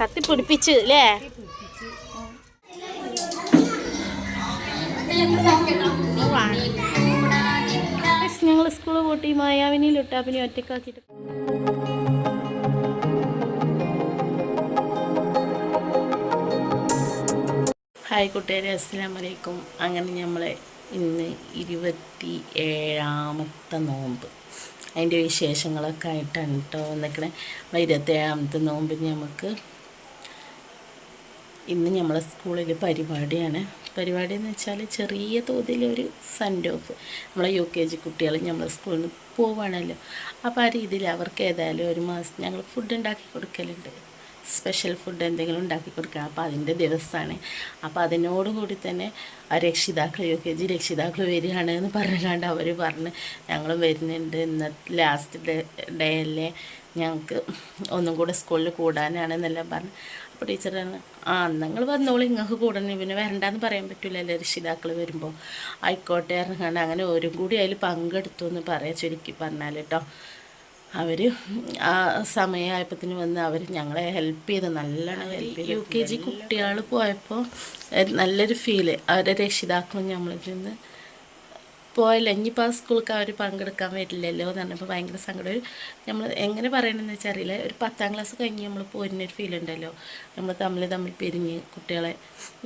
കത്തി പിടിപ്പിച്ച് അല്ലേ ഞങ്ങൾ സ്കൂളിൽ പോട്ടി മായാവിനി ലുട്ടാപ്പിനി ഒറ്റക്കാക്കിയിട്ട്. ഹായ് കൂട്ടുകാരെ അസ്സലാം വലൈക്കും അങ്ങനെ നമ്മൾ ഇന്ന് ഇരുപത്തി ഏഴാമത്തെ നോമ്പ്. അതിന്റെ വിശേഷങ്ങളൊക്കെ ആയിട്ടാണ് കേട്ടോ നമ്മൾ ഇരുപത്തേഴാമത്തെ നോമ്പിന് നമുക്ക് ഇന്ന് നമ്മളെ സ്കൂളിൽ പരിപാടിയാണ്. പരിപാടി എന്ന് വെച്ചാൽ ചെറിയ തോതിലൊരു സെൻഡ് ഓഫ് നമ്മളെ യു കെ ജി കുട്ടികൾ നമ്മളെ സ്കൂളിൽ പോവുകയാണല്ലോ അപ്പോൾ ആ രീതിയിൽ അവർക്ക് ഏതായാലും ഒരു മാസം ഞങ്ങൾ ഫുഡ് ഉണ്ടാക്കി കൊടുക്കലുണ്ട്. സ്പെഷ്യൽ ഫുഡ് എന്തെങ്കിലും ഉണ്ടാക്കി കൊടുക്കണം. അപ്പോൾ അതിന്റെ ദിവസമാണ് അപ്പോൾ അതിനോടുകൂടി തന്നെ രക്ഷിതാക്കൾ യു കെ ജി രക്ഷിതാക്കൾ വരികയാണ് എന്ന് പറഞ്ഞുകൊണ്ട് അവർ പറഞ്ഞ് ഞങ്ങളും വരുന്നുണ്ട്. ഇന്നത്തെ ലാസ്റ്റ് ഡേ അല്ലേ? ഞങ്ങൾക്ക് ഒന്നും കൂടെ സ്കൂളിൽ കൂടാനാണ് കൂടാനാണെന്നെല്ലാം പറഞ്ഞു. അപ്പോൾ ടീച്ചർ പറഞ്ഞു ആ നിങ്ങൾ വന്നോളൂ. നിങ്ങൾക്ക് കൂടണേ. പിന്നെ വരണ്ടെന്ന് പറയാൻ പറ്റില്ലല്ലോ രക്ഷിതാക്കൾ വരുമ്പോൾ ആയിക്കോട്ടെ ഇറങ്ങാണ്ട് അങ്ങനെ ഒരു കൂടി അതിൽ പങ്കെടുത്തു എന്ന് പറയാം ചുരുക്കി പറഞ്ഞാൽ കേട്ടോ അവർ ആ സമയമായപ്പത്തിന് വന്ന് അവർ ഞങ്ങളെ ഹെൽപ്പ് ചെയ്ത് നല്ലോണം ഹെൽപ്പ് ചെയ്ത് യു കെ ജി കുട്ടികൾ പോയപ്പോൾ നല്ലൊരു ഫീൽ അവരെ രക്ഷിതാക്കളും നമ്മളിൽ നിന്ന് പോയല്ലോ. ഇനിയിപ്പോൾ ആ സ്കൂൾക്ക് അവർ പങ്കെടുക്കാൻ വരില്ലല്ലോ എന്ന് പറഞ്ഞപ്പോൾ ഭയങ്കര സങ്കടം. ഒരു നമ്മൾ എങ്ങനെ പറയണമെന്ന് വെച്ചാൽ അറിയില്ല ഒരു പത്താം ക്ലാസ് കഴിഞ്ഞ് നമ്മൾ പോരുന്നൊരു ഫീൽ ഉണ്ടല്ലോ. നമ്മൾ തമ്മിൽ തമ്മിൽ പിരിഞ്ഞ് കുട്ടികളെ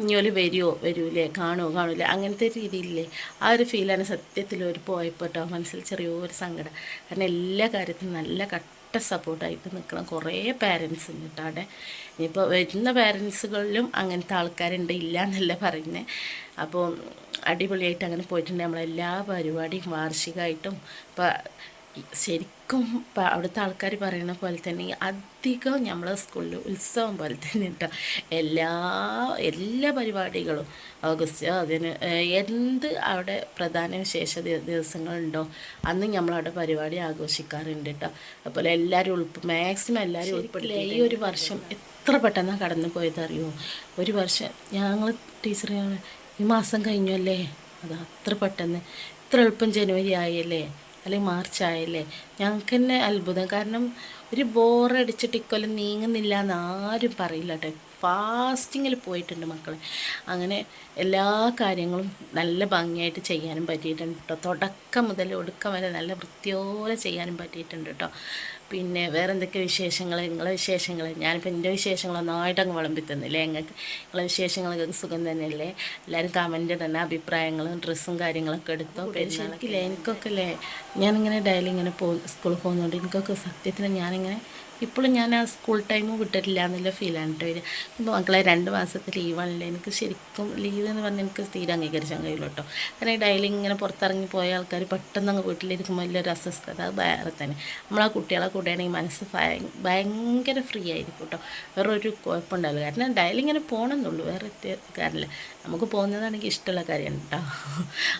ഇനിയൊരു വരുമോ വരൂലേ കാണുമോ കാണൂലേ അങ്ങനത്തെ രീതിയില്ലേ ആ ഒരു ഫീലാണ് സത്യത്തിൽ ഒരു പോയപ്പോട്ടോ മനസ്സിൽ ചെറിയൊരു സങ്കടം. കാരണം എല്ലാ കാര്യത്തിനും നല്ല കട്ട സപ്പോർട്ടായിട്ട് നിൽക്കണം കുറേ പാരൻസ് ഉണ്ട് അവിടെ ഇനിയിപ്പോൾ വരുന്ന പാരൻസുകളിലും അങ്ങനത്തെ ആൾക്കാരുണ്ട് ഇല്ല എന്നല്ല പറയുന്നത് അപ്പോൾ അടിപൊളിയായിട്ട് അങ്ങനെ പോയിട്ടുണ്ട്. നമ്മളെല്ലാ പരിപാടിയും വാർഷികമായിട്ടും ഇപ്പം ശരിക്കും അവിടുത്തെ ആൾക്കാർ പറയുന്ന പോലെ തന്നെ അധികം നമ്മളെ സ്കൂളിൽ ഉത്സവം പോലെ തന്നെ കേട്ടോ എല്ലാ എല്ലാ പരിപാടികളും ഓഗസ്റ്റ് അതിന് എന്ത് അവിടെ പ്രധാന വിശേഷ ദിവസങ്ങളുണ്ടോ അന്ന് നമ്മളവിടെ പരിപാടി ആഘോഷിക്കാറുണ്ട് കേട്ടോ അതുപോലെ എല്ലാവരും ഉൾപ്പെ മാക്സിമം എല്ലാവരും ഉൾപ്പെടില്ല ഈ ഒരു വർഷം എത്ര പെട്ടെന്നാണ് കടന്നു പോയത് അറിയുമോ ഒരു വർഷം ഞങ്ങൾ ടീച്ചർ ഈ മാസം കഴിഞ്ഞു അല്ലേ? അത് അത്ര പെട്ടെന്ന് ഇത്ര എളുപ്പം ജനുവരി ആയല്ലേ? അല്ലെങ്കിൽ മാർച്ച് ആയല്ലേ ഞങ്ങൾക്ക് തന്നെ അത്ഭുതം. കാരണം ഒരു ബോറടിച്ചിട്ട് ഇക്കൊല്ലം നീങ്ങുന്നില്ല എന്ന് ആരും പറയില്ല കേട്ടോ ഫാസ്റ്റിങ്ങിൽ പോയിട്ടുണ്ട് മക്കളെ. അങ്ങനെ എല്ലാ കാര്യങ്ങളും നല്ല ഭംഗിയായിട്ട് ചെയ്യാനും പറ്റിയിട്ടുണ്ട് കേട്ടോ തുടക്കം മുതൽ ഒടുക്കം വരെ നല്ല വൃത്തിയോടെ ചെയ്യാനും പറ്റിയിട്ടുണ്ട് കേട്ടോ പിന്നെ വേറെ എന്തൊക്കെ വിശേഷങ്ങൾ നിങ്ങളെ വിശേഷങ്ങൾ ഞാനിപ്പോൾ എന്റെ വിശേഷങ്ങളൊന്നായിട്ട് അങ്ങ് വിളമ്പി തന്നില്ലേ? ഞങ്ങൾക്ക് നിങ്ങളെ വിശേഷങ്ങളൊക്കെ സുഖം തന്നെയല്ലേ? എല്ലാവരും കമന്റ് തന്നെ അഭിപ്രായങ്ങളും ഡ്രസ്സും കാര്യങ്ങളൊക്കെ എടുത്തോ? ശരിക്കില്ലേ? എനിക്കൊക്കെ അല്ലേ ഞാനിങ്ങനെ ഡെയിലി ഇങ്ങനെ പോ സ്കൂളിൽ പോകുന്നുണ്ട് എനിക്കൊക്കെ സത്യത്തിന് ഞാനിങ്ങനെ ഇപ്പോഴും ഞാൻ ആ സ്കൂൾ ടൈം വിട്ടിട്ടില്ല എന്നുള്ള ഫീലാണ് കേട്ടോ വരിക ഇപ്പോൾ മക്കളെ രണ്ട് മാസത്തെ ലീവാണല്ലോ എനിക്ക് ശരിക്കും ലീവ് എന്ന് പറഞ്ഞാൽ എനിക്ക് തീരെ അംഗീകരിച്ചാൽ കഴിയില്ല കേട്ടോ കാരണം ഡെയിലി ഇങ്ങനെ പുറത്തിറങ്ങി പോയ ആൾക്കാർ പെട്ടെന്ന് അങ്ങ് വീട്ടിലിരിക്കുമ്പോൾ വലിയൊരു അസ്വസ്ഥത അത് വേറെ തന്നെ. നമ്മളാ കുട്ടികളെ കൂടെയാണെങ്കിൽ മനസ്സ് ഭയങ്കര ഫ്രീ ആയിരിക്കും കേട്ടോ വേറെ ഒരു കുഴപ്പമുണ്ടാവില്ല. കാരണം ഡെയിലി ഇങ്ങനെ പോകണമെന്നുള്ളൂ വേറെ കാരണമില്ല നമുക്ക് പോകുന്നതാണെങ്കിൽ ഇഷ്ടമുള്ള കാര്യമാണ് കേട്ടോ.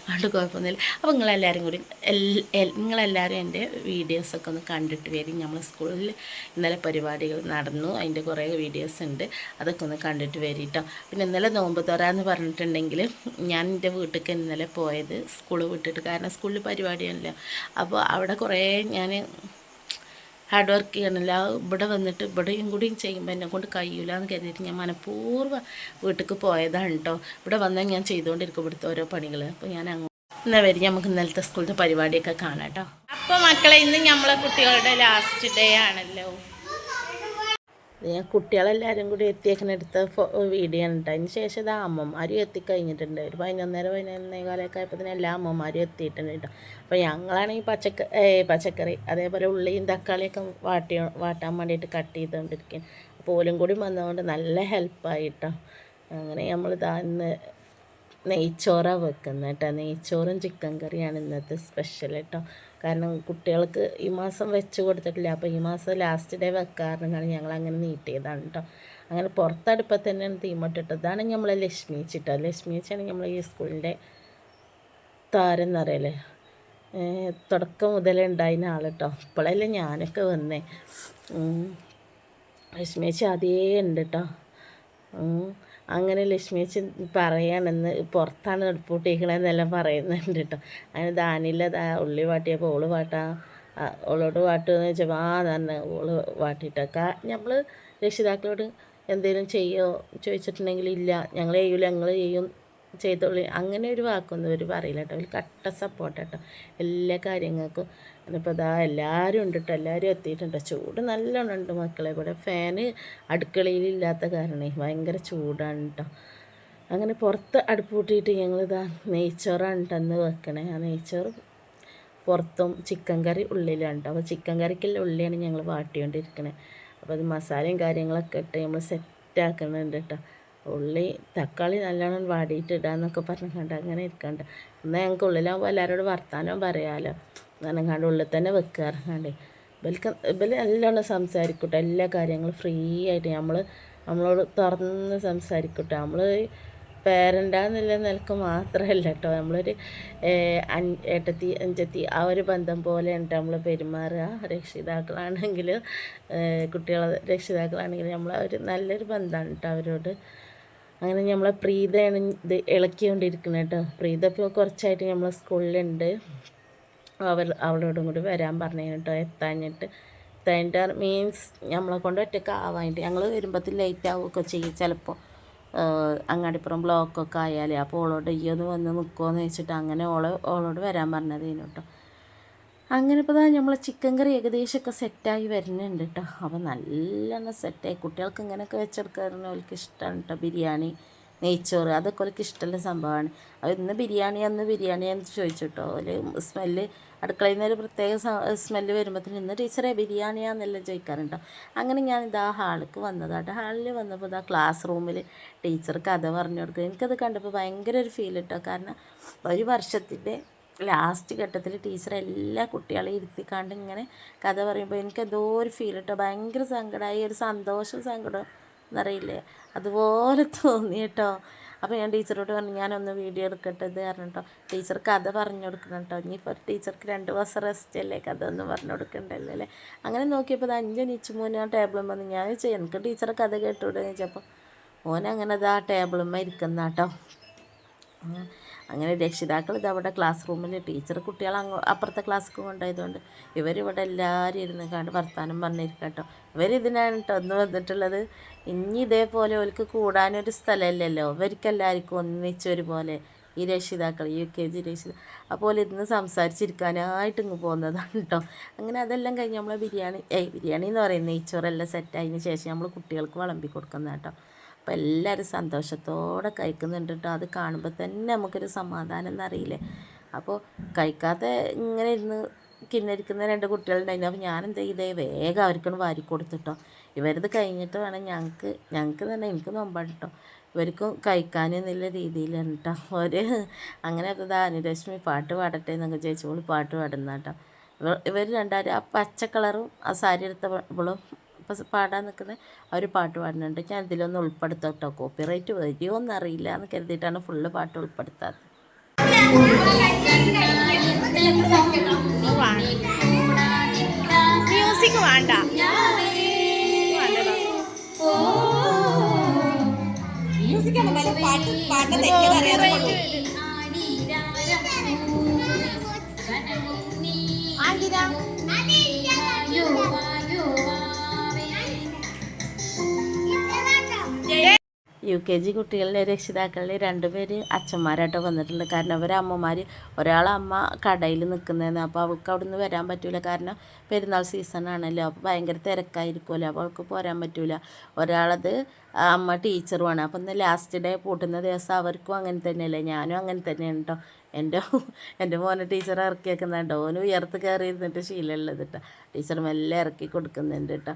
അതുകൊണ്ട് കുഴപ്പമൊന്നുമില്ല. അപ്പോൾ നിങ്ങളെല്ലാവരും കൂടി നിങ്ങളെല്ലാവരും എന്റെ വീഡിയോസൊക്കെ ഒന്ന് കണ്ടിട്ട് വരും. നമ്മൾ സ്കൂളിൽ ഇന്നലെ പരിപാടികൾ നടന്നു. അതിന്റെ കുറേ വീഡിയോസ് ഉണ്ട്. അതൊക്കെ ഒന്ന് കണ്ടിട്ട് വരും കേട്ടോ. പിന്നെ ഇന്നലെ നോമ്പ് തുറാന്ന് പറഞ്ഞിട്ടുണ്ടെങ്കിൽ ഞാൻ എന്റെ വീട്ടിലേക്ക് ഇന്നലെ പോയത് സ്കൂൾ വിട്ടിട്ട്. കാരണം സ്കൂളിൽ പരിപാടിയാണല്ലോ. അപ്പോൾ അവിടെ കുറേ ഞാൻ ഹാർഡ് വർക്ക് ചെയ്യണമല്ല ഇവിടെ വന്നിട്ട് ഇവിടെയും കൂടിയും ചെയ്യുമ്പോൾ എന്നെ കൊണ്ട് കഴിയില്ല എന്ന് കരുതിയിട്ട് ഞാൻ മനഃപൂർവം വീട്ടിലേക്ക് പോയതാണ് കേട്ടോ ഇവിടെ വന്നാൽ ഞാൻ ചെയ്തുകൊണ്ടിരിക്കും ഇവിടുത്തെ ഓരോ പണികൾ അപ്പോൾ ഞാൻ അങ്ങ് എന്നാൽ വരും നമുക്ക് ഇന്നലത്തെ സ്കൂളിന്റെ പരിപാടിയൊക്കെ കാണാം കേട്ടോ അപ്പോൾ മക്കളെ ഇന്ന് നമ്മളെ കുട്ടികളുടെ ലാസ്റ്റ് ഡേ ആണല്ലോ. ഞാൻ കുട്ടികളെല്ലാവരും കൂടി എത്തിയേക്കുന്ന എടുത്ത വീഡിയോ ഉണ്ട് കേട്ടോ അതിന് ശേഷം ഇത് അമ്മമാരും എത്തിക്കഴിഞ്ഞിട്ടുണ്ട്. ഒരു പതിനൊന്നര പതിനൊന്നേ കാലമൊക്കെ ആയപ്പോൾ എല്ലാ അമ്മമാരും എത്തിയിട്ടുണ്ട് കേട്ടോ. അപ്പോൾ ഞങ്ങളാണെങ്കിൽ പച്ചക്ക പച്ചക്കറി അതേപോലെ ഉള്ളിയും തക്കാളിയൊക്കെ വാട്ടി വാട്ടാൻ വേണ്ടിയിട്ട് കട്ട് ചെയ്തുകൊണ്ടിരിക്കും അപ്പോൾ ഓലും കൂടി വന്നതുകൊണ്ട് നല്ല ഹെൽപ്പായിട്ടോ അങ്ങനെ നമ്മൾ ഇതാ ഇന്ന് നെയ്ച്ചോറാണ് വെക്കുന്നത് കേട്ടോ. നെയ്ച്ചോറും ചിക്കൻ കറിയാണ് ഇന്നത്തെ സ്പെഷ്യൽ കേട്ടോ. കാരണം കുട്ടികൾക്ക് ഈ മാസം വെച്ച് കൊടുത്തിട്ടില്ല. അപ്പോൾ ഈ മാസം ലാസ്റ്റ് ഡേ വെക്കാറുണ്ടെങ്കിൽ ഞങ്ങൾ അങ്ങനെ നീട്ടിയതാണ് കേട്ടോ അങ്ങനെ പുറത്തടുപ്പത്ത് തന്നെയാണ് തീമട്ടിട്ടത് അതാണ് നമ്മളെ ലക്ഷ്മി ചിട്ടോ. ലക്ഷ്മി വെച്ചാണ് നമ്മൾ ഈ സ്കൂളിന്റെ താരം എന്നറിയല്ലേ തുടക്കം മുതലേ ഉണ്ടായിരുന്ന ആൾ കേട്ടോ ഇപ്പോഴല്ലേ ഞാനൊക്കെ വന്നേ. ലക്ഷ്മി ചേച്ചി അതേ ഉണ്ട് കേട്ടോ. അങ്ങനെ ലക്ഷ്മി ചേച്ചി പറയണമെന്ന് പുറത്താണ് എടുപ്പൂട്ടിക്കണമെന്നെല്ലാം പറയുന്നുണ്ട് കേട്ടോ. അങ്ങനെ ദാനില്ല ദാ ഉള്ളി വാട്ടിയപ്പോൾ ഓൾ വാട്ടാ. ആ, ഓളോട് വാട്ടുമെന്ന് വെച്ചപ്പോൾ ആ തന്നെ ഓൾ വാട്ടിയിട്ടൊക്കെ നമ്മൾ രക്ഷിതാക്കളോട് എന്തെങ്കിലും ചെയ്യോ? ചോദിച്ചിട്ടുണ്ടെങ്കിൽ ഇല്ല. ഞങ്ങൾ ചെയ്യൂല ഞങ്ങൾ ചെയ്യും. ചെയ്തോളി. അങ്ങനെ ഒരു വാക്കൊന്നും ഒരു പറയില്ല കേട്ടോ. അവർ കട്ട സപ്പോർട്ട് കേട്ടോ എല്ലാ കാര്യങ്ങൾക്കും അതിപ്പോൾ ഇതാ എല്ലാവരും ഉണ്ട് കേട്ടോ എല്ലാവരും എത്തിയിട്ടുണ്ട്. ചൂട് നല്ലോണം ഉണ്ട് മക്കളെ. ഇവിടെ ഫാന് അടുക്കളയിലില്ലാത്ത കാരണേ ഭയങ്കര ചൂടാണ് കേട്ടോ. അങ്ങനെ പുറത്ത് അടുപ്പ് കൂട്ടിയിട്ട് ഞങ്ങളിതാ നെയ്ച്ചോറാണ് കേട്ടോ അന്ന് വെക്കണേ. ആ നെയ്ച്ചോറ് പുറത്തും ചിക്കൻ കറി ഉള്ളിലാണ് കേട്ടോ അപ്പോൾ ചിക്കൻ കറിക്കുള്ള ഉള്ളിയാണ് ഞങ്ങൾ വാട്ടിക്കൊണ്ടിരിക്കണേ. അപ്പോൾ അത് മസാലയും കാര്യങ്ങളൊക്കെ ഇട്ട് നമ്മൾ സെറ്റ് ആക്കുന്നുണ്ട് കേട്ടോ ഉള്ളി തക്കാളി നല്ലോണം വാടിയിട്ട് ഇടാന്നൊക്കെ പറഞ്ഞുകൊണ്ട് അങ്ങനെ ഇരിക്കണ്ട. എന്നാൽ ഞങ്ങൾക്ക് ഉള്ളിലാകുമ്പോൾ എല്ലാവരോടും വർത്താനം പറയാമല്ലോ പറഞ്ഞുകൊണ്ട് ഉള്ളിൽ തന്നെ വെക്കാറുണ്ട് ഇവൽക്ക് ഇവൽ നല്ലോണം സംസാരിക്കട്ടെ. എല്ലാ കാര്യങ്ങളും ഫ്രീ ആയിട്ട് നമ്മൾ നമ്മളോട് തുറന്ന് സംസാരിക്കട്ടെ. നമ്മൾ പേരന്റാന്നുള്ള നിലയ്ക്ക് മാത്രമല്ല കേട്ടോ. നമ്മളൊരു ഏട്ടത്തി അഞ്ചത്തി ആ ഒരു ബന്ധം പോലെയാണ് നമ്മൾ പെരുമാറുക രക്ഷിതാക്കളാണെങ്കിൽ കുട്ടികളെ രക്ഷിതാക്കളാണെങ്കിൽ നമ്മൾ ഒരു നല്ലൊരു ബന്ധമാണ് കേട്ടോ അവരോട്. അങ്ങനെ നമ്മളെ പ്രീതയാണ് ഇത് ഇളക്കിക്കൊണ്ടിരിക്കുന്നത് കേട്ടോ പ്രീത ഇപ്പോൾ കുറച്ചായിട്ട് നമ്മളെ സ്കൂളിലുണ്ട്. അവർ അവളോടും കൂടി വരാൻ പറഞ്ഞു കേട്ടോ എത്താഞ്ഞിട്ട്. എത്താഞ്ഞിട്ട് മീൻസ് നമ്മളെ കൊണ്ട് ഒറ്റയ്ക്ക് ആവാനായിട്ട് ഞങ്ങൾ വരുമ്പോഴത്തേക്ക് ലേറ്റ് ആവുകയൊക്കെ ചെയ്യും. ചിലപ്പോൾ അങ്ങാടിപ്പുറം ബ്ലോക്കൊക്കെ ആയാലേ. അപ്പോൾ ഓളോട് ഈ ഒന്ന് വന്ന് നിൽക്കുമോ എന്ന് വെച്ചിട്ട് അങ്ങനെ ഓളെ ഓളോട് വരാൻ പറഞ്ഞതേനു കേട്ടോ അങ്ങനെ ഇപ്പോൾ തന്നെ നമ്മളെ ചിക്കൻ കറി ഏകദേശമൊക്കെ സെറ്റായി വരുന്നുണ്ട് കേട്ടോ അപ്പോൾ നല്ലോണം സെറ്റായി കുട്ടികൾക്ക് ഇങ്ങനെയൊക്കെ വെച്ചെടുക്കാറുണ്ട്. അവർക്ക് ഇഷ്ടമാണ് കേട്ടോ ബിരിയാണി നെയ്ച്ചോറ്. അതൊക്കെ അവർക്ക് ഇഷ്ടമുള്ള സംഭവമാണ്. അവർ ഇന്ന് ബിരിയാണി അന്ന് ബിരിയാണി എന്ന് ചോദിച്ചു കേട്ടോ അതിൽ സ്മെല്ല് അടുക്കളയിൽ നിന്ന് ഒരു പ്രത്യേക സ്മെല്ല് വരുമ്പോഴത്തേന് ഇന്ന് ടീച്ചറെ ബിരിയാണിയാന്നെല്ലാം ചോദിക്കാറുണ്ടോ അങ്ങനെ ഞാൻ ഇതാ ഹാളിക്ക് വന്നതാട്ടോ ഹാളിൽ വന്നപ്പോൾ ഇതാ ക്ലാസ് റൂമിൽ ടീച്ചർ കഥ പറഞ്ഞു കൊടുക്കുക എനിക്കത് കണ്ടപ്പോൾ ഭയങ്കര ഒരു ഫീൽ കേട്ടോ കാരണം ഒരു വർഷത്തിന്റെ ലാസ്റ്റ് ഘട്ടത്തിൽ ടീച്ചർ എല്ലാ കുട്ടികളെയും ഇരുത്തിക്കാണ്ട് ഇങ്ങനെ കഥ പറയുമ്പോൾ എനിക്ക് എന്തോ ഒരു ഫീൽ കേട്ടോ ഭയങ്കര സങ്കടമായി ഒരു സന്തോഷം സങ്കടം എന്നറിയില്ലേ? അതുപോലെ തോന്നി കേട്ടോ അപ്പോൾ ഞാൻ ടീച്ചറോട് പറഞ്ഞു ഞാനൊന്ന് വീഡിയോ എടുക്കട്ടെ ഇത് കാരണം കേട്ടോ ടീച്ചർ കഥ പറഞ്ഞു കൊടുക്കണം കേട്ടോ ഇനിയിപ്പോൾ ടീച്ചർക്ക് രണ്ട് ദിവസം റെസ്റ്റ് അല്ലേ? കഥ ഒന്ന് പറഞ്ഞു കൊടുക്കണ്ടല്ലോ അല്ലേ? അങ്ങനെ നോക്കിയപ്പോൾ അത് അഞ്ച് നിച്ചുമോൻ ആ ടേബിളും വന്ന് ഞാൻ ചോദിച്ചു എനിക്ക് ടീച്ചറെ കഥ കേട്ടുകൂടെ ചോദിച്ചപ്പോൾ ഓനങ്ങനെ അങ്ങനെ അത് ആ ടേബിളുമ്മ ഇരിക്കുന്ന കേട്ടോ അങ്ങനെ രക്ഷിതാക്കൾ ഇത് അവിടെ ക്ലാസ് റൂമിൽ ടീച്ചർ കുട്ടികളെ അങ്ങോ അപ്പുറത്തെ ക്ലാസ്സിൽ കൊണ്ടായതുകൊണ്ട് ഇവരിവിടെ എല്ലാവരും ഇരുന്ന് കണ്ട് വർത്താനം പറഞ്ഞിരിക്കട്ടോ കേട്ടോ ഇവരിതിനാണ് കേട്ടോ ഒന്ന് വന്നിട്ടുള്ളത്. ഇനി ഇതേപോലെ അവർക്ക് കൂടാനൊരു സ്ഥലമില്ലല്ലോ ഇവർക്കെല്ലാവർക്കും ഒന്നിച്ചൊരുപോലെ ഈ രക്ഷിതാക്കൾ യു കെ ജി രക്ഷിതാക്കൾ അപ്പോൾ ഇന്ന് സംസാരിച്ചിരിക്കാനായിട്ട് ഇങ്ങ് പോകുന്നതാണ് കേട്ടോ അങ്ങനെ അതെല്ലാം കഴിഞ്ഞ് നമ്മൾ ബിരിയാണി ഏയ് ബിരിയാണി എന്ന് പറയുന്നത് നെയ്ച്ചോറെല്ലാം സെറ്റായതിന് ശേഷം നമ്മൾ കുട്ടികൾക്ക് വിളമ്പി കൊടുക്കുന്ന കേട്ടോ അപ്പോൾ എല്ലാവരും സന്തോഷത്തോടെ കഴിക്കുന്നുണ്ട് കേട്ടോ അത് കാണുമ്പോൾ തന്നെ നമുക്കൊരു സമാധാനം എന്നറിയില്ലേ? അപ്പോൾ കഴിക്കാതെ ഇങ്ങനെ ഇരുന്ന് കിന്നരിക്കുന്ന രണ്ട് കുട്ടികളുണ്ടായിരുന്നു. അപ്പോൾ ഞാൻ എന്ത് ചെയ്തേ? വേഗം അവർക്കൊന്ന് വാരി കൊടുത്തിട്ടോ ഇവരത് കഴിഞ്ഞിട്ട് വേണം ഞങ്ങൾക്ക് ഞങ്ങൾക്ക് തന്നെ എനിക്ക് നോമ്പാണ് കേട്ടോ ഇവർക്കും കഴിക്കാനെന്നുള്ള രീതിയിലാണ് കേട്ടോ ഒരു അങ്ങനെ അത് അനുരശ്മി പാട്ട് പാടട്ടെ എന്നൊക്കെ ചോദിച്ചപ്പോൾ പാട്ട് പാടുന്ന കേട്ടോ ഇവർ രണ്ടാരും ആ പച്ച കളറും ആ സാരി എടുത്തപ്പോഴും ഇപ്പം പാടാൻ നിൽക്കുന്ന അവർ ഒരു പാട്ട് പാടുന്നുണ്ട്. ഞാൻ ഇതിലൊന്നും ഉൾപ്പെടുത്താം കേട്ടോ. കോപ്പിറൈറ്റ് വരുമോ എന്നറിയില്ല എന്ന് കരുതിയിട്ടാണ് ഫുള്ള് പാട്ട് ഉൾപ്പെടുത്താത്തത്. മ്യൂസിക് വേണ്ട. പാട്ട് പാട്ട് തെറ്റിയതറിയാതെ യു കെ ജി കുട്ടികളിലെ രക്ഷിതാക്കളിൽ രണ്ടുപേര് അച്ഛന്മാരായിട്ടോ വന്നിട്ടുണ്ട്. കാരണം അവരെ അമ്മമാർ ഒരാളമ്മ കടയിൽ നിൽക്കുന്നതെന്ന് അപ്പോൾ അവൾക്ക് അവിടെ നിന്ന് വരാൻ പറ്റില്ല കാരണം പെരുന്നാൾ സീസൺ ആണല്ലോ. അപ്പോൾ ഭയങ്കര തിരക്കായിരിക്കുമല്ലോ അപ്പോൾ അവൾക്ക് പോരാൻ പറ്റില്ല ഒരാളത് അമ്മ ടീച്ചറുമാണ്. അപ്പം ഇന്ന് ലാസ്റ്റ് ഡേ പൂട്ടുന്ന ദിവസം അവർക്കും അങ്ങനെ തന്നെയല്ലേ? ഞാനും അങ്ങനെ തന്നെയാണ് കേട്ടോ എന്റെ എന്റെ മോനെ ടീച്ചർ ഇറക്കി വെക്കുന്നുണ്ടോ. ഓന് ഉയർത്ത് കയറി ഇരുന്നിട്ട് ശീലമുള്ളത് കേട്ടോ ടീച്ചർ മെല്ലെ ഇറക്കി കൊടുക്കുന്നുണ്ട് കേട്ടോ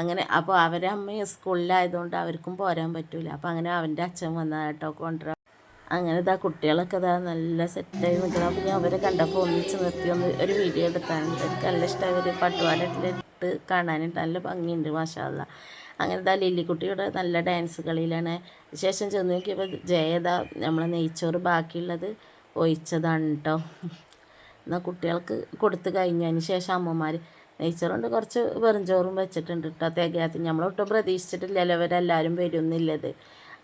അങ്ങനെ അപ്പോൾ അവരെ അമ്മ സ്കൂളിലായതുകൊണ്ട് അവർക്കും പോരാൻ പറ്റില്ല അപ്പോൾ അങ്ങനെ അവന്റെ അച്ഛൻ വന്നതാണ് കേട്ടോ കൊണ്ടുവരാം. അങ്ങനെ ഇതാ കുട്ടികളൊക്കെ ഇതാ നല്ല സെറ്റായി നിൽക്കണം അപ്പോൾ ഞാൻ അവരെ കണ്ടപ്പോൾ ഒന്നിച്ച് നിർത്തി. ഒന്ന് ഒരു വീഡിയോ എടുത്താൽ എനിക്ക് നല്ല ഇഷ്ടമായി അവർ പട്ടുപാടിട്ട് കാണാനായിട്ട് നല്ല ഭംഗിയുണ്ട് മാഷാല്ല അങ്ങനത്തെ ലില്ലിക്കുട്ടിയുടെ നല്ല ഡാൻസ് കളിയിലാണ്. ശേഷം ചെന്ന് നോക്കിയപ്പോൾ ജയത നമ്മളെ നെയ്ച്ചോറ് ബാക്കിയുള്ളത് ഒഴിച്ചതാണ് കേട്ടോ എന്നാൽ കുട്ടികൾക്ക് കൊടുത്തു കഴിഞ്ഞതിന് ശേഷം അമ്മമാർ നെയ്ച്ചോറുണ്ട് കുറച്ച് വെറുംചോറും വെച്ചിട്ടുണ്ട് കേട്ടോ തികയാത്തി നമ്മളൊട്ടും പ്രതീക്ഷിച്ചിട്ടില്ലല്ലോ ഇവരെല്ലാവരും വരുന്നില്ലത്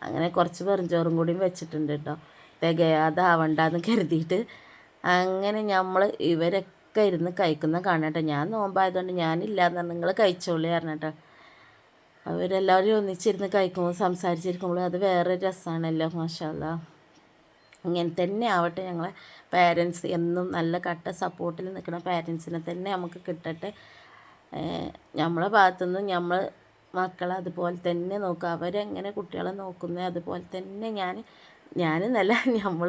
അങ്ങനെ കുറച്ച് വെറുംചോറും കൂടിയും വെച്ചിട്ടുണ്ട് കേട്ടോ തികയാതാവണ്ടെന്ന് കരുതിയിട്ട് അങ്ങനെ നമ്മൾ ഇവരൊക്കെ ഇരുന്ന് കഴിക്കുന്ന കാണട്ടെ. ഞാൻ നോമ്പായതുകൊണ്ട് ഞാനില്ലാന്ന് നിങ്ങൾ കഴിച്ചോളി പറഞ്ഞിട്ട്. അവരെല്ലാവരും ഒന്നിച്ചിരുന്ന് കഴിക്കുമ്പോൾ സംസാരിച്ചിരിക്കുമ്പോൾ അത് വേറെ രസമാണല്ലോ മാഷാല്ല. ഇങ്ങനെ തന്നെ ആവട്ടെ ഞങ്ങളെ പാരൻസ് എന്നും നല്ല കട്ട സപ്പോർട്ടിൽ നിൽക്കുന്ന പാരൻസിനെ തന്നെ നമുക്ക് കിട്ടട്ടെ. നമ്മളെ ഭാഗത്തുനിന്ന് നമ്മൾ മക്കളെ അതുപോലെ തന്നെ നോക്കുക. അവരെങ്ങനെ കുട്ടികളെ നോക്കുന്നത് അതുപോലെ തന്നെ ഞാൻ ഞാൻ നല്ല നമ്മൾ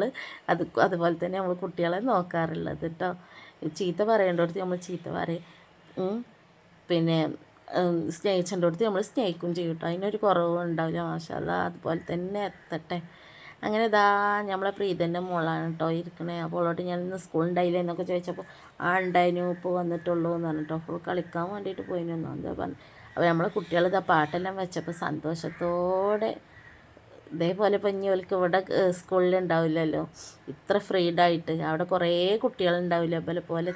അത് അതുപോലെ തന്നെ നമ്മൾ കുട്ടികളെ നോക്കാറുള്ളത് കേട്ടോ ചീത്ത പറയേണ്ടടുത്ത് നമ്മൾ ചീത്ത പറയും. പിന്നെ സ്നേഹിച്ചേണ്ടടുത്ത് നമ്മൾ സ്നേഹിക്കും ചെയ്യും കേട്ടോ അതിനൊരു കുറവും ഉണ്ടാവില്ല. മാഷാല്ല അതുപോലെ തന്നെ എത്തട്ടെ. അങ്ങനെ ഇതാ നമ്മളെ പ്രീതന്റെ മോളാണ് കേട്ടോ ഇരിക്കണേ. അപ്പോൾ ഉള്ളോട്ട് ഞാൻ ഇന്ന് സ്കൂൾ ഉണ്ടായില്ല എന്നൊക്കെ ചോദിച്ചപ്പോൾ ആ ഉണ്ടായിരുന്നു ഇപ്പോൾ വന്നിട്ടുള്ളൂ എന്ന് പറഞ്ഞിട്ടോ അപ്പോൾ കളിക്കാൻ വേണ്ടിയിട്ട് പോയിരുന്നു എന്താ പറഞ്ഞു. അപ്പോൾ നമ്മളെ കുട്ടികൾ ഇതാ പാട്ടെല്ലാം വെച്ചപ്പോൾ സന്തോഷത്തോടെ ഇതേപോലെ ഇപ്പം ഇനി ഇവിടെ സ്കൂളിൽ ഉണ്ടാവില്ലല്ലോ. ഇത്ര ഫ്രീഡായിട്ട് അവിടെ കുറേ കുട്ടികളുണ്ടാവില്ല പോലെ പോലെ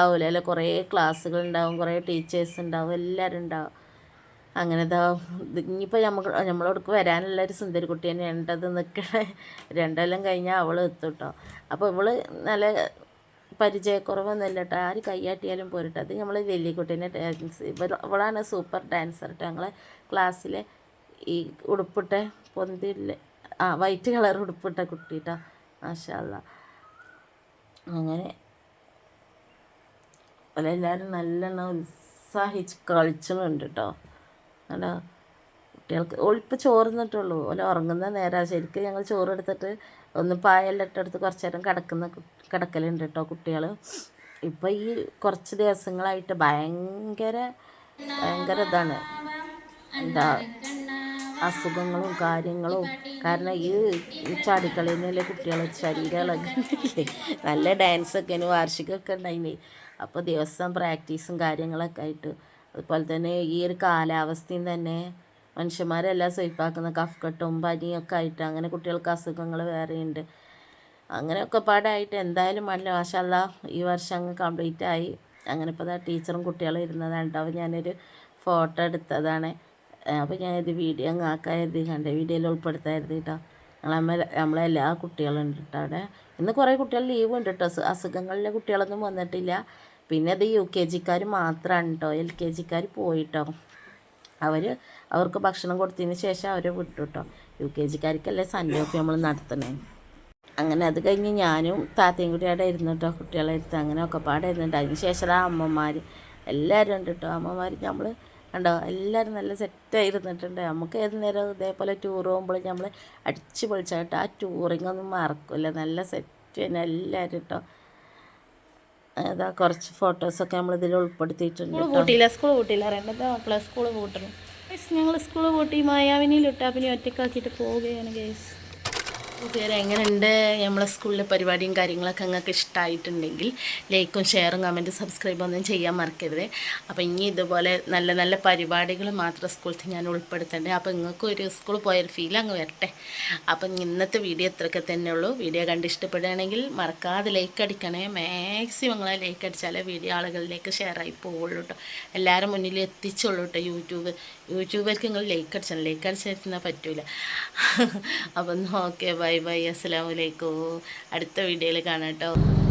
ആവില്ല അല്ല കുറേ ക്ലാസ്സുകൾ ഉണ്ടാവും കുറേ ടീച്ചേഴ്സ് ഉണ്ടാവും എല്ലാവരും ഉണ്ടാവും. അങ്ങനെ ഇതാ ഇനിയിപ്പോൾ നമുക്ക് നമ്മളോടക്ക് വരാനുള്ള ഒരു സുന്ദരി കുട്ടി തന്നെയാണ് ഉണ്ടത് നിൽക്കണേ രണ്ടെല്ലാം കഴിഞ്ഞാൽ അവൾ എത്തും കേട്ടോ അപ്പോൾ ഇവൾ നല്ല പരിചയക്കുറവൊന്നുമില്ല കേട്ടോ ആര് കൈയാട്ടിയാലും പോരട്ടെ. അത് നമ്മൾ വലിയ കുട്ടീനെ ഡാൻസ് ഇവളാണ് സൂപ്പർ ഡാൻസർ കേട്ടോ ഞങ്ങളെ ക്ലാസ്സിലെ ഈ ഉടുപ്പിട്ട പൊന്തില്ല? ആ വൈറ്റ് കളർ ഉടുപ്പിട്ട കുട്ടിട്ടാ. കേട്ടോ മാഷാല്ല അങ്ങനെ അവരെല്ലാവരും നല്ലോണം ഉത്സാഹിച്ച് കളിച്ചുന്നുണ്ട് കേട്ടോ അല്ല കുട്ടികൾക്ക് ഒളിപ്പ് ചോറ് തിന്നിട്ടുള്ളൂ ഓല ഉറങ്ങുന്ന നേരം. ശരിക്കും ഞങ്ങൾ ചോറ് എടുത്തിട്ട് ഒന്ന് പായെല്ലാം ഇട്ടെടുത്ത് കുറച്ച് നേരം കിടക്കുന്ന കിടക്കലുണ്ട് കേട്ടോ കുട്ടികൾ ഇപ്പോൾ ഈ കുറച്ച് ദിവസങ്ങളായിട്ട് ഭയങ്കര ഭയങ്കര ഇതാണ്. എന്താ? അസുഖങ്ങളും കാര്യങ്ങളും. കാരണം ഈ ചാടിക്കളിന്നല്ലേ കുട്ടികളെ ശരീരങ്ങളൊക്കെ നല്ല ഡാൻസൊക്കെ വാർഷികമൊക്കെ ഉണ്ടായിന് അപ്പോൾ ദിവസം പ്രാക്ടീസും കാര്യങ്ങളൊക്കെ ആയിട്ട്. അതുപോലെ തന്നെ ഈ ഒരു കാലാവസ്ഥയും തന്നെ മനുഷ്യന്മാരെല്ലാം സ്വയ്പ്പാക്കുന്ന കഫ്കെട്ടും പനിയൊക്കെ ആയിട്ട് അങ്ങനെ കുട്ടികൾക്ക് അസുഖങ്ങൾ വേറെയുണ്ട് അങ്ങനെയൊക്കെ പാടായിട്ട് എന്തായാലും നല്ല മാഷല്ല ഈ വർഷം അങ്ങ് കംപ്ലീറ്റ് ആയി. അങ്ങനെ ഇപ്പോൾ ടീച്ചറും കുട്ടികളും ഇരുന്നതാണ് അപ്പോൾ ഞാനൊരു ഫോട്ടോ എടുത്തതാണ്. അപ്പോൾ ഞാൻ ഇത് വീഡിയോ അങ്ങ് ആക്കാതിരുതി കണ്ട വീഡിയോയിൽ ഉൾപ്പെടുത്തായിരുന്നു കേട്ടോ എല്ലാ കുട്ടികളും ഉണ്ട് കേട്ടോ അവിടെ. ഇന്ന് കുറേ കുട്ടികൾ ലീവ് ഉണ്ട് കേട്ടോ അസു- അസുഖങ്ങളിലെ കുട്ടികളൊന്നും വന്നിട്ടില്ല. പിന്നെ അത് യു കെ ജിക്കാർ മാത്രമാണ് കേട്ടോ എൽ കെ ജിക്കാർ പോയിട്ടോ അവർ അവർക്ക് ഭക്ഷണം കൊടുത്തതിന് ശേഷം അവരെ വിട്ടു കേട്ടോ യു കെ ജിക്കാർക്കല്ലേ സൺഡേ ഓഫ് നമ്മൾ നടത്തണേ അങ്ങനെ അത് കഴിഞ്ഞ് ഞാനും താത്തയും കൂടി അവിടെ ഇരുന്നു കേട്ടോ കുട്ടികളെ എടുത്ത് അങ്ങനെ ഒക്കെ പാടെ ഇരുന്നിട്ട് അതിന് ശേഷം അമ്മമാർ എല്ലാവരും ഉണ്ട് കേട്ടോ അമ്മമാർ നമ്മൾ കണ്ടോ? എല്ലാവരും നല്ല സെറ്റായി ഇരുന്നിട്ടുണ്ട്. നമുക്ക് ഏത് നേരം ഇതേപോലെ ടൂർ പോകുമ്പോൾ നമ്മൾ അടിച്ച് പൊളിച്ചായിട്ട് ആ ടൂറിങ് ഒന്നും മറക്കില്ല നല്ല സെറ്റ് തന്നെ എല്ലാവരും കേട്ടോ അതാ കുറച്ച് ഫോട്ടോസൊക്കെ നമ്മൾ ഇതിൽ ഉൾപ്പെടുത്തിയിട്ടുണ്ട് സ്കൂൾ പൂട്ടിയില്ല സ്കൂൾ കൂട്ടിയില്ല രണ്ടത്തെ മക്കളെ സ്കൂൾ കൂട്ടണം ഞങ്ങൾ സ്കൂൾ കൂട്ടി മായാവിനിയിലിട്ടാ പിന്നെ ഒറ്റക്കാക്കിയിട്ട് പോവുകയാണ് ഗേസ് കൂട്ടുകാരെ എങ്ങനെയുണ്ട് നമ്മളെ സ്കൂളിലെ പരിപാടിയും കാര്യങ്ങളൊക്കെ നിങ്ങൾക്ക് ഇഷ്ടമായിട്ടുണ്ടെങ്കിൽ ലൈക്കും ഷെയറും കമന്റും സബ്സ്ക്രൈബും ഒന്നും ചെയ്യാൻ മറക്കരുത്. അപ്പോൾ ഇനി ഇതുപോലെ നല്ല നല്ല പരിപാടികൾ മാത്രം സ്കൂളിൽ ഞാൻ ഉൾപ്പെടുത്തണ്ടേ. അപ്പോൾ നിങ്ങൾക്ക് ഒരു സ്കൂൾ പോയൊരു ഫീൽ അങ്ങ് വരട്ടെ. അപ്പം ഇന്നത്തെ വീഡിയോ ഇത്രയൊക്കെ തന്നെ ഉള്ളൂ. വീഡിയോ കണ്ട് ഇഷ്ടപ്പെടുകയാണെങ്കിൽ മറക്കാതെ ലൈക്ക് അടിക്കണേ. മാക്സിമം നിങ്ങളെ ലൈക്ക് അടിച്ചാലേ വീഡിയോ ആളുകളിലേക്ക് ഷെയർ ആയി പോവുള്ളൂ കേട്ടോ എല്ലാവരും മുന്നിൽ എത്തിച്ചുള്ളൂ കേട്ടോ യൂട്യൂബ്. യൂട്യൂബർക്ക് നിങ്ങൾ ലൈക്ക് അടിച്ചാൽ ലൈക്ക് അടിച്ചാൽ പറ്റൂല. അപ്പം ഓക്കെ ബൈ ബൈ ബൈ അലൈക്കും. അടുത്ത വീഡിയോയിൽ കാണാം കേട്ടോ.